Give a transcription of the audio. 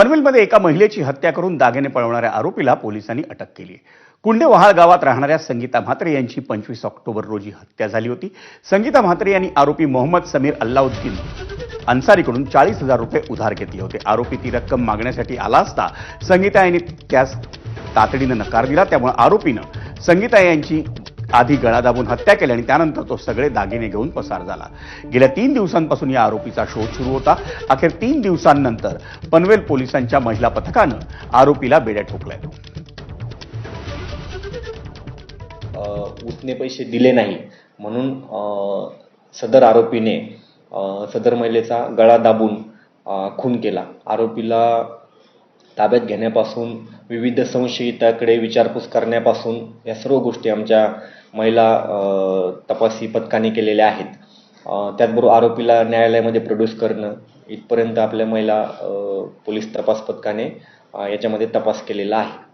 पनवेलमध्ये एका महिलेची हत्या करून दागिने पळवणाऱ्या आरोपीला पोलिसांनी अटक केली आहे. कुंडेवहाळ गावात राहणाऱ्या संगीता म्हात्रे यांची पंचवीस ऑक्टोबर रोजी हत्या झाली होती. संगीता म्हात्रे यांनी आरोपी मोहम्मद समीर अल्लाउद्दीन अन्सारीकडून चाळीस हजार रुपये उधार घेतले होते. आरोपी ती रक्कम मागण्यासाठी आला असता संगीता यांनी त्यास तातडीनं नकार दिला. त्यामुळे आरोपीनं संगीता यांची आधी गळा दाबून हत्या केली आणि त्यानंतर तो सगळे दागिने घेऊन पसार झाला. गेल्या तीन दिवसांपासून या आरोपीचा शोध सुरू होता. अखेर तीन दिवसांनंतर पनवेल पोलिसांच्या महिला पथकानं आरोपीला बेड्या ठोकलाय. अ, उसने पैसे दिले नाही. म्हणून सदर आरोपीने सदर महिलेचा गळा दाबून खून केला. आरोपीला ताब्यात घेण्यापासून विविध संशयिताकडे विचारपूस करण्यापासून या सर्व गोष्टी आमच्या महिला तपासी पथकाने केलेल्या आहेत. त्याचबरोबर आरोपीला न्यायालयामध्ये प्रोड्यूस करणं इथपर्यंत आपल्या महिला पोलीस तपास पथकाने याच्यामध्ये तपास केलेला आहे.